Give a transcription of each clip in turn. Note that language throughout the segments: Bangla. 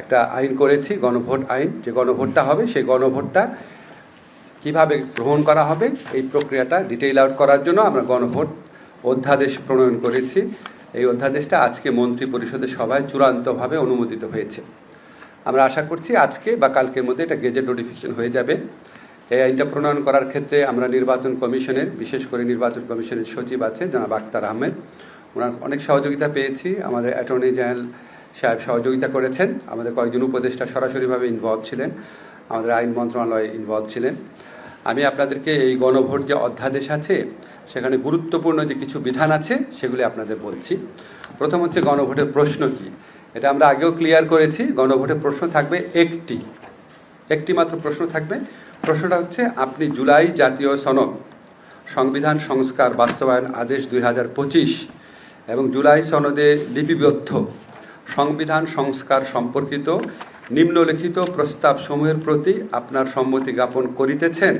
একটা আইন করেছি, গণভোট আইন। যে গণভোটটা হবে, সেই গণভোটটা কীভাবে গ্রহণ করা হবে, এই প্রক্রিয়াটা ডিটেইল আউট করার জন্য আমরা গণভোট অধ্যাদেশ প্রণয়ন করেছি। এই অধ্যাদেশটা আজকে মন্ত্রী পরিষদের সভায় চূড়ান্তভাবে অনুমোদিত হয়েছে। আমরা আশা করছি আজকে বা কালকের মধ্যে এটা গেজেট নোটিফিকেশন হয়ে যাবে। এই আইনটা প্রণয়ন করার ক্ষেত্রে আমরা নির্বাচন কমিশনের, বিশেষ করে নির্বাচন কমিশনের সচিব আছে, জনাব আক্তার আহমেদ। ওনার অনেক সহযোগিতা পেয়েছি। আমাদের অ্যাটর্নি জেনারেল সাহেব সহযোগিতা করেছেন। আমাদের কয়েকজন উপদেষ্টা সরাসরিভাবে ইনভলভ ছিলেন। আমাদের আইন মন্ত্রণালয়ে ইনভলভ ছিলেন। আমি আপনাদেরকে এই গণভোট যে অধ্যাদেশ আছে, সেখানে গুরুত্বপূর্ণ যে কিছু বিধান আছে, সেগুলি আপনাদের বলছি। প্রথম হচ্ছে গণভোটের প্রশ্ন কি? এটা আমরা আগেও ক্লিয়ার করেছি, গণভোটের প্রশ্ন থাকবে একটি। একটি মাত্র প্রশ্ন থাকবে। প্রশ্নটা হচ্ছে, আপনি জুলাই জাতীয় সনদ, সংবিধান সংস্কার বাস্তবায়ন আদেশ দুই হাজার পঁচিশ এবং জুলাই সনদে লিপিবদ্ধ সংবিধান সংস্কার সম্পর্কিত নিম্নলিখিত প্রস্তাব সমূহের প্রতি আপনার সম্মতি জ্ঞাপন করিতেছেন।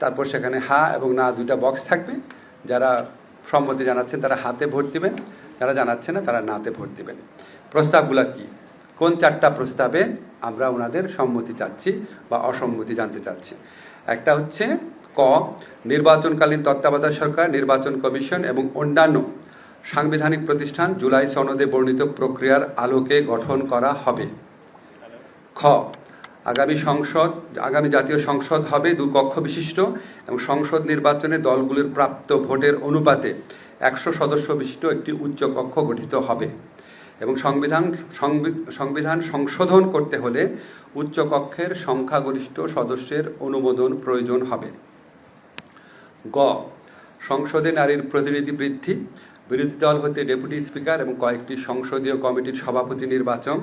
তারপর সেখানে হা এবং না দুইটা বক্স থাকবে। যারা সম্মতি জানাচ্ছেন তারা হাতে ভোট দিবেন। যারা জানাচ্ছে না তারা নাতে ভোট দিবেন। প্রস্তাবগুলো কি? কোন চারটা প্রস্তাবে আমরা ওনাদের সম্মতি চাচ্ছি বা অসম্মতি জানতে চাচ্ছি? একটা হচ্ছে ক, নির্বাচনকালীন তত্ত্বাবধায়ক সরকার, নির্বাচন কমিশন এবং অন্যান্য সাংবিধানিক প্রতিষ্ঠান জুলাই সনদে বর্ণিত প্রক্রিয়ার আলোকে গঠন করা হবে। খ, আগামী সংসদ, আগামী জাতীয় সংসদ হবে দু কক্ষ বিশিষ্ট এবং সংসদ নির্বাচনে দলগুলির প্রাপ্ত ভোটের অনুপাতে একশো সদস্য বিশিষ্ট একটি উচ্চ কক্ষ গঠিত হবে এবং সংবিধান, সংবি- সংবিধান সংশোধন করতে হলে উচ্চ কক্ষের সংখ্যাগরিষ্ঠ সদস্যের অনুমোদন প্রয়োজন হবে। গ, সংসদে নারীর প্রতিনিধি বৃদ্ধি বিরোধী দল হতে ডেপুটি স্পিকার এবং কয়েকটি সংসদীয় কমিটির সভাপতি নির্বাচন,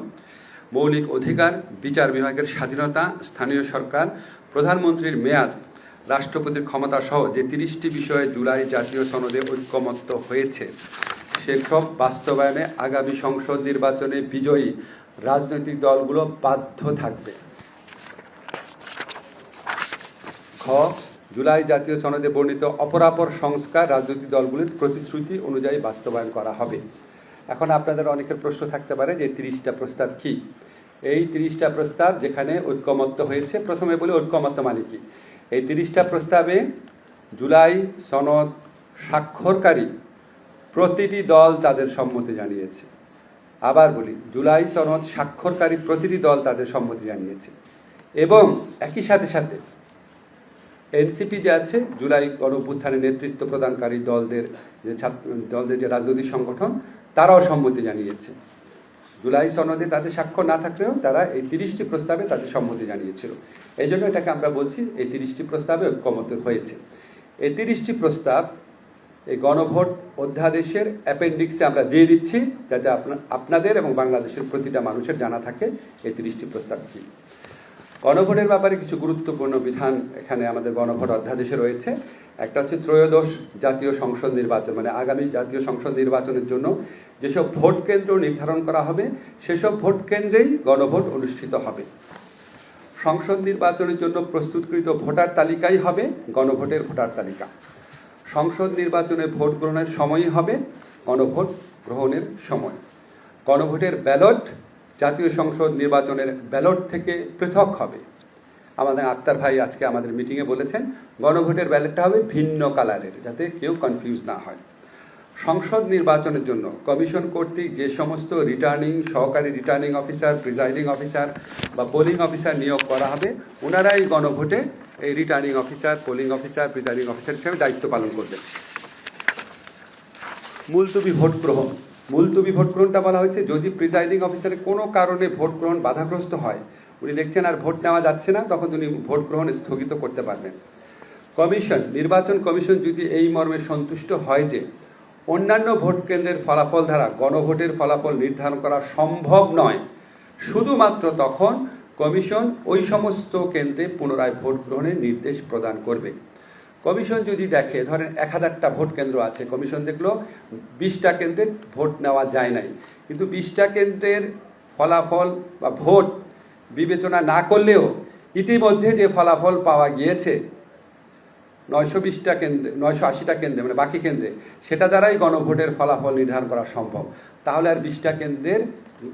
মৌলিক অধিকার, বিচার বিভাগের স্বাধীনতা, স্থানীয় সরকার, প্রধানমন্ত্রীর মেয়াদ, রাষ্ট্রপতির ক্ষমতা সহ যে তিরিশটি বিষয়ে জুলাই জাতীয় সনদে ঐক্যমত্য হয়েছে, সেসব বাস্তবায়নে আগামী সংসদ নির্বাচনে বিজয়ী রাজনৈতিক দলগুলো বাধ্য থাকবে। খ জুলাই জাতীয় সনদে বর্ণিত অপরাপর সংস্কার রাজনৈতিক দলগুলির প্রতিশ্রুতি অনুযায়ী বাস্তবায়ন করা হবে। এখন আপনাদের অনেকের প্রশ্ন থাকতে পারে যে তিরিশটা প্রস্তাব কি? এই তিরিশটা প্রস্তাব যেখানে ঐক্যমত্য হয়েছে, প্রথমে বলি ঐক্যমত্য মানে কি? এই তিরিশটা প্রস্তাবে জুলাই সনদ স্বাক্ষরকারী প্রতিটি দল তাদের সম্মতি জানিয়েছে। আবার বলি, জুলাই সনদ স্বাক্ষরকারী প্রতিটি দল তাদের সম্মতি জানিয়েছে। এবং একই সাথে সাথে এনসিপি যে আছে, জুলাই গণঅভ্যুত্থানে নেতৃত্ব প্রদানকারী দলদের যে ছাত্র দলদের যে রাজনৈতিক সংগঠন, তারাও সম্মতি জানিয়েছে। জুলাই সনদে তাদের স্বাক্ষর না থাকলেও তারা এই তিরিশটি প্রস্তাবে তাদের সম্মতি জানিয়েছিল। এই জন্য এটাকে আমরা বলছি, এই তিরিশটি প্রস্তাবে ঐক্যমত হয়েছে। এই তিরিশটি প্রস্তাব এই গণভোট অধ্যাদেশের অ্যাপেন্ডিক্সে আমরা দিয়ে দিচ্ছি, যাতে আপনাদের এবং বাংলাদেশের প্রতিটা মানুষের জানা থাকে এই তিরিশটি প্রস্তাব গণভোটের ব্যাপারে কিছু গুরুত্বপূর্ণ বিধান এখানে আমাদের গণভোট অধ্যাদেশে রয়েছে। একটা হচ্ছে ত্রয়োদশ জাতীয় সংসদ নির্বাচন মানে আগামী জাতীয় সংসদ নির্বাচনের জন্য যেসব ভোট কেন্দ্র নির্ধারণ করা হবে, সেসব ভোট কেন্দ্রেই গণভোট অনুষ্ঠিত হবে। সংসদ নির্বাচনের জন্য প্রস্তুতকৃত ভোটার তালিকাই হবে গণভোটের ভোটার তালিকা। সংসদ নির্বাচনে ভোট গ্রহণের সময়ই হবে গণভোট গ্রহণের সময়। গণভোটের ব্যালট জাতীয় সংসদ নির্বাচনের ব্যালট থেকে পৃথক হবে। আমাদের আক্তার ভাই আজকে আমাদের মিটিংয়ে বলেছেন, গণভোটের ব্যালটটা হবে ভিন্ন কালারের, যাতে কেউ কনফিউজ না হয়। সংসদ নির্বাচনের জন্য কমিশন কর্তৃক যে সমস্ত রিটার্নিং সহকারী রিটার্নিং অফিসার প্রিজাইডিং অফিসার বা পোলিং অফিসার নিয়োগ করা হবে, ওনারাই গণভোটে এই returning officer polling officer presiding officer হিসেবে দায়িত্ব পালন করবেন। মুলতবি ভোট গ্রহণ। মুলতবি ভোট গ্রহণটা বলা হয়েছে। যদি প্রিজাইডিং অফিসারের কোনো কারণে ভোট গ্রহণ বাধাগ্রস্ত হয়, উনি দেখছেন আর ভোট নেওয়া যাচ্ছে না, তখন উনি ভোট গ্রহণ স্থগিত করতে পারবেন। কমিশন, নির্বাচন কমিশন যদি এই মর্মে সন্তুষ্ট হয় যে, অন্যান্য ভোট কেন্দ্রের ফলাফল দ্বারা গণভোটের ফলাফল নির্ধারণ করা সম্ভব নয়, শুধুমাত্র তখন কমিশন ওই সমস্ত কেন্দ্রে পুনরায় ভোট গ্রহণের নির্দেশ প্রদান করবে। কমিশন যদি দেখে, ধরেন এক হাজারটা ভোট কেন্দ্র আছে, কমিশন দেখল বিশটা কেন্দ্রে ভোট নেওয়া যায় নাই। কিন্তু বিশটা কেন্দ্রের ফলাফল বা ভোট বিবেচনা না করলেও ইতিমধ্যে যে ফলাফল পাওয়া গিয়েছে, নয়শো বিশটা কেন্দ্রে, নয়শো আশিটা কেন্দ্রে মানে বাকি কেন্দ্রে, সেটা দ্বারাই গণভোটের ফলাফল নির্ধারণ করা সম্ভব। তাহলে আর বিশটা কেন্দ্রের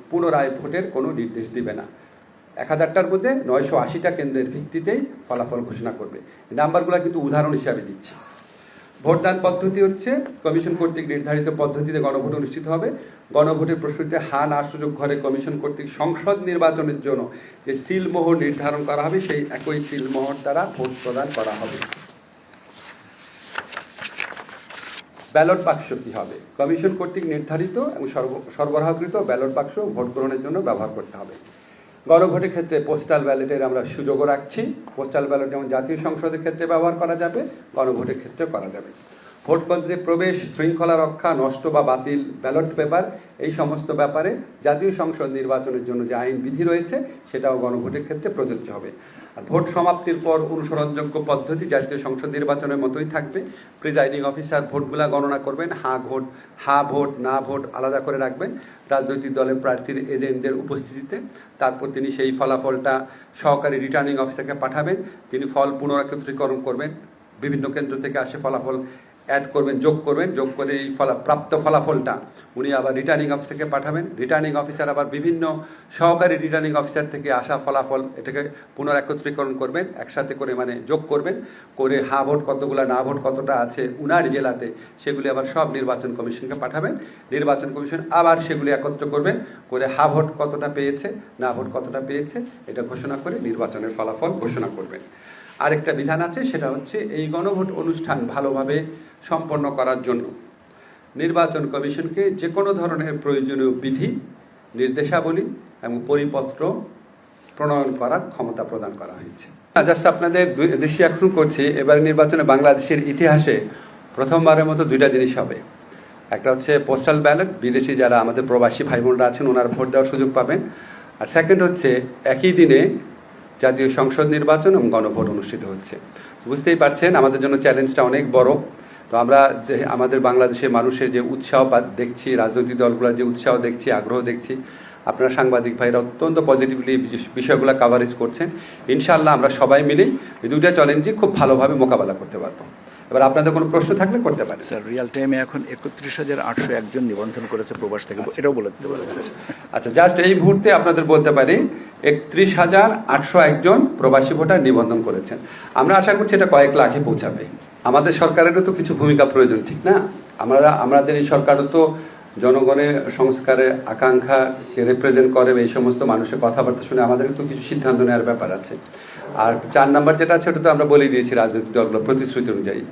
পুনরায় ভোটের কোনো নির্দেশ দিবে না। এক হাজারটার মধ্যে নয়শো আশিটা কেন্দ্রের ভিত্তিতেই ফলাফল ঘোষণা করবে। নাম্বারগুলো কিন্তু উদাহরণ হিসাবে দিচ্ছি। ভোটদান পদ্ধতি হচ্ছে, কমিশন কর্তৃক নির্ধারিত পদ্ধতিতে গণভোট অনুষ্ঠিত হবে। গণভোটের প্রস্তুতিতে হা না সুযোগ ঘরে কমিশন কর্তৃক সংসদ নির্বাচনের জন্য যে সিলমোহর নির্ধারণ করা হবে, সেই একই সিলমোহর দ্বারা ভোট প্রদান করা হবে। ব্যালট বাক্স কি হবে? কমিশন কর্তৃক নির্ধারিত এবং সর্ব- সরবরাহকৃত ব্যালট বাক্স ভোট গ্রহণের জন্য ব্যবহার করতে হবে। গণভোটের ক্ষেত্রে পোস্টাল ব্যালটের আমরা সুযোগও রাখছি। পোস্টাল ব্যালট যেমন জাতীয় সংসদের ক্ষেত্রে ব্যবহার করা যাবে, গণভোটের ক্ষেত্রেও করা যাবে। ভোট প্রবেশ, শৃঙ্খলা রক্ষা, নষ্ট বা বাতিল ব্যালট পেপার এই সমস্ত ব্যাপারে জাতীয় সংসদ নির্বাচনের জন্য যে আইন বিধি রয়েছে, সেটাও গণভোটের ক্ষেত্রে প্রযোজ্য হবে। ভোট সমাপ্তির পর অনুসরণযোগ্য পদ্ধতি জাতীয় সংসদ নির্বাচনের মতোই থাকবে। প্রিজাইডিং অফিসার ভোটগুলা গণনা করবেন, হা ভোট হা ভোট, না ভোট আলাদা করে রাখবেন রাজনৈতিক দলের প্রার্থীর এজেন্টদের উপস্থিতিতে। তারপর তিনি সেই ফলাফলটা সহকারী রিটার্নিং অফিসারকে পাঠাবেন। তিনি ফল পুনরাকত্রীকরণ করবেন। বিভিন্ন কেন্দ্র থেকে আসে ফলাফল অ্যাড করবেন, যোগ করবেন, যোগ করে এই ফলা, প্রাপ্ত ফলাফলটা উনি আবার রিটার্নিং অফিসারকে পাঠাবেন। রিটার্নিং অফিসার আবার বিভিন্ন সহকারী রিটার্নিং অফিসার থেকে আসা ফলাফল এটাকে পুনর একত্রীকরণ করবেন, একসাথে করে মানে যোগ করবেন, করে হা ভোট কতগুলো, না ভোট কতটা আছে উনার জেলাতে, সেগুলি আবার সব নির্বাচন কমিশনকে পাঠাবেন। নির্বাচন কমিশন আবার সেগুলি একত্র করবেন, করে হা ভোট কতটা পেয়েছে, না ভোট কতটা পেয়েছে, এটা ঘোষণা করে নির্বাচনের ফলাফল ঘোষণা করবেন। আরেকটা বিধান আছে, সেটা হচ্ছে এই গণভোট অনুষ্ঠান ভালোভাবে সম্পন্ন করার জন্য। নির্বাচন কমিশনকে যে কোনো ধরনের প্রয়োজনীয় বিধি, নির্দেশাবলী এবং পরিপত্র প্রণয়ন করার ক্ষমতা প্রদান করা হয়েছে। জাস্ট আপনাদের দেশি এখন করছি, এবার নির্বাচনে বাংলাদেশের ইতিহাসে প্রথমবারের মতো দুইটা জিনিস হবে। একটা হচ্ছে পোস্টাল ব্যালট বিদেশি যারা আমাদের প্রবাসী ভাই বোনরা আছেন, ওনারা ভোট দেওয়ার সুযোগ পাবেন। আর সেকেন্ড হচ্ছে একই দিনে জাতীয় সংসদ নির্বাচন এবং গণভোট অনুষ্ঠিত হচ্ছে। বুঝতেই পারছেন, আমাদের জন্য চ্যালেঞ্জটা অনেক বড়। তো আমরা আমাদের বাংলাদেশের মানুষের যে উৎসাহ দেখছি, রাজনৈতিক দলগুলোর যে উৎসাহ দেখছি, আগ্রহ দেখছি, আপনারা সাংবাদিক ভাইরা অত্যন্ত পজিটিভলি বিষয়গুলো কাভারেজ করছেন। ইনশাআল্লাহ আমরা সবাই মিলেই এই দুইটা চ্যালেঞ্জই খুব ভালোভাবে মোকাবেলা করতে পারব। এবার আপনাদের কোনো প্রশ্ন থাকলে করতে পারেন। স্যার রিয়াল টাইমে এখন একত্রিশ হাজার আটশো একজন নিবন্ধন করেছে প্রবাস থেকে। এটাও বলে দিতে পারেন। আচ্ছা জাস্ট এই মুহূর্তে আপনাদের বলতে পারি একত্রিশ হাজার আটশো একজন প্রবাসী ভোটার নিবন্ধন করেছেন। আমরা আশা করছি এটা কয়েক লাখে পৌঁছাবে। আমাদের সরকারেরও তো কিছু ভূমিকা প্রয়োজন ঠিক না? আমরা আমাদের এই সরকারও তো জনগণের সংস্কারের আকাঙ্ক্ষাকে রিপ্রেজেন্ট করে এই সমস্ত মানুষের কথাবার্তা শুনে আমাদের তো কিছু সিদ্ধান্ত নেওয়ার ব্যাপার আছে। আর চার নাম্বার যেটা আছে, ওটা তো আমরা বলেই দিয়েছি রাজনৈতিক দলগুলো প্রতিশ্রুতি অনুযায়ী।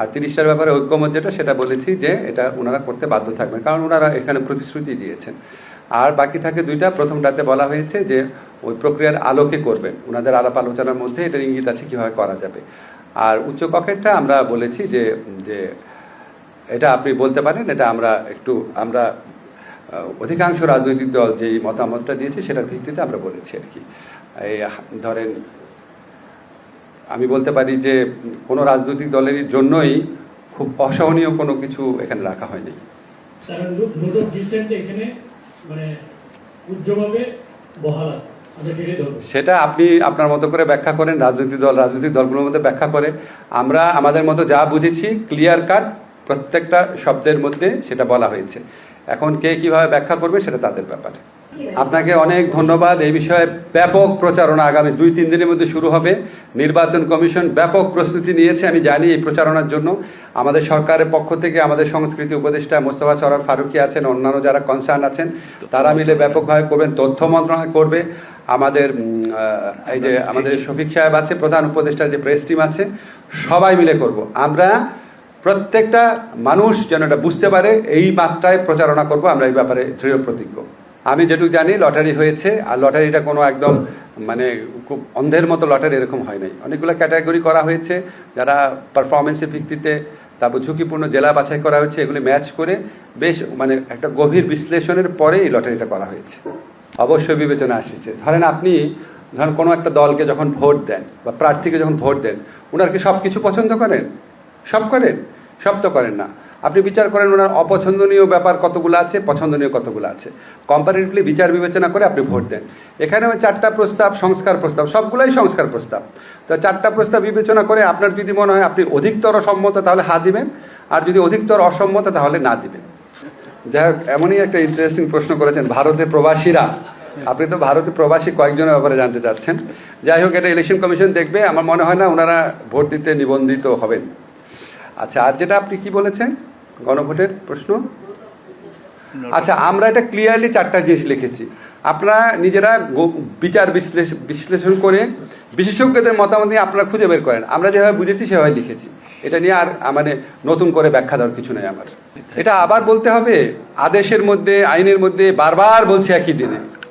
আর তিরিশটার ব্যাপারে ঐক্যমত যেটা, সেটা বলেছি যে এটা ওনারা করতে বাধ্য থাকবেন, কারণ ওনারা এখানে প্রতিশ্রুতি দিয়েছেন। আর বাকি থাকে দুইটা, প্রথমটাতে বলা হয়েছে যে ওই প্রক্রিয়ার আলোকে করবেন। ওনাদের আলাপ আলোচনার মধ্যে এটার ইঙ্গিত আছে কীভাবে করা যাবে। আর উচ্চ কক্ষেরটা আমরা বলেছি যে যে এটা আপনি বলতে পারেন, এটা আমরা একটু, আমরা অধিকাংশ রাজনৈতিক দল যেই মতামতটা দিয়েছে, সেটার ভিত্তিতে আমরা বলেছি আর কি। এই ধরেন আমি বলতে পারি যে কোনো রাজনৈতিক দলের জন্যই খুব অসহনীয় কোনো কিছু এখানে রাখা হয়নি। মানে সেটা আপনি আপনার মতো করে ব্যাখ্যা করেন রাজনৈতিক দল রাজনৈতিক দলগুলোর মধ্যে ব্যাখ্যা করে। আমরা আমাদের মতো যা বুঝেছি ক্লিয়ার কাট প্রত্যেকটা শব্দের মধ্যে সেটা বলা হয়েছে। এখন কে কীভাবে ব্যাখ্যা করবে সেটা তাদের ব্যাপার। আপনাকে অনেক ধন্যবাদ। এই বিষয়ে ব্যাপক প্রচারণা আগামী দুই, তিন দিনের মধ্যে শুরু হবে। নির্বাচন কমিশন ব্যাপক প্রস্তুতি নিয়েছে, আমি জানি এই প্রচারণার জন্য। আমাদের সরকারের পক্ষ থেকে আমাদের সংস্কৃতি উপদেষ্টা মোস্তফা সরার ফারুকি আছেন, অন্যান্য যারা কনসার্ন আছেন, তারা মিলে ব্যাপকভাবে করবেন, তথ্য মন্ত্রণালয় করবে। আমাদের এই যে আমাদের শফিক সাহেব আছে, প্রধান উপদেষ্টা যে প্রেস টিম আছে, সবাই মিলে করব। আমরা প্রত্যেকটা মানুষ যেন এটা বুঝতে পারে, এই মাত্রায় প্রচারণা করব, আমরা এই ব্যাপারে দৃঢ় প্রতিজ্ঞ আমি যেটুকু জানি, লটারি হয়েছে, আর লটারিটা কোনো একদম মানে খুব অন্ধের মতো লটারি এরকম হয় নাই। অনেকগুলো ক্যাটাগরি করা হয়েছে, যারা পারফরমেন্সের ভিত্তিতে, তারপর ঝুঁকিপূর্ণ জেলা বাছাই করা হয়েছে, এগুলি ম্যাচ করে বেশ মানে একটা গভীর বিশ্লেষণের পরে এই লটারিটা করা হয়েছে। অবশ্যই বিবেচনা আসছে। ধরেন আপনি, ধরেন কোনো একটা দলকে যখন ভোট দেন, বা প্রার্থীকে যখন ভোট দেন ওনার কি সব কিছু পছন্দ করেন? সব করেন? সব তো করেন না। আপনি বিচার করেন ওনার অপছন্দনীয় ব্যাপার কতগুলো আছে, পছন্দনীয় কতগুলো আছে। কম্পারেটিভলি বিচার বিবেচনা করে আপনি ভোট দেন। এখানে ওই চারটা প্রস্তাব, সংস্কার প্রস্তাব, সবগুলোই সংস্কার প্রস্তাব। তো চারটা প্রস্তাব বিবেচনা করে আপনার যদি মনে হয় আপনি অধিকতর সম্মত, তাহলে হা দিবেন। আর যদি অধিকতর অসম্মত, তাহলে না দিবেন। যাই হোক, এমনই একটা ইন্টারেস্টিং প্রশ্ন করেছেন ভারতে প্রবাসীরা। আপনি তো ভারতে প্রবাসী কয়েকজনের ব্যাপারে জানতে চাচ্ছেন। যাই হোক, এটা ইলেকশন কমিশন দেখবে। আমার মনে হয় না ওনারা ভোট দিতে নিবন্ধিত হবেন। আচ্ছা আর যেটা আপনি কি বলেছেন? গণভোটের প্রশ্ন? আচ্ছা আমরা এটা ক্লিয়ারলি চারটা জিনিস লিখেছি। আপনারা নিজেরা বিচার বিশ্লেষ- বিশ্লেষণ করে বিশেষজ্ঞদের মতামত নিয়ে আপনারা খুঁজে বের করেন। আমরা যেভাবে বুঝেছি, সেভাবে লিখেছি। এটা নিয়ে আর মানে নতুন করে ব্যাখ্যা দেওয়ার কিছু নেই আমার। এটা আবার বলতে হবে, আদেশের মধ্যে, আইনের মধ্যে বারবার বলছি একই দিনে।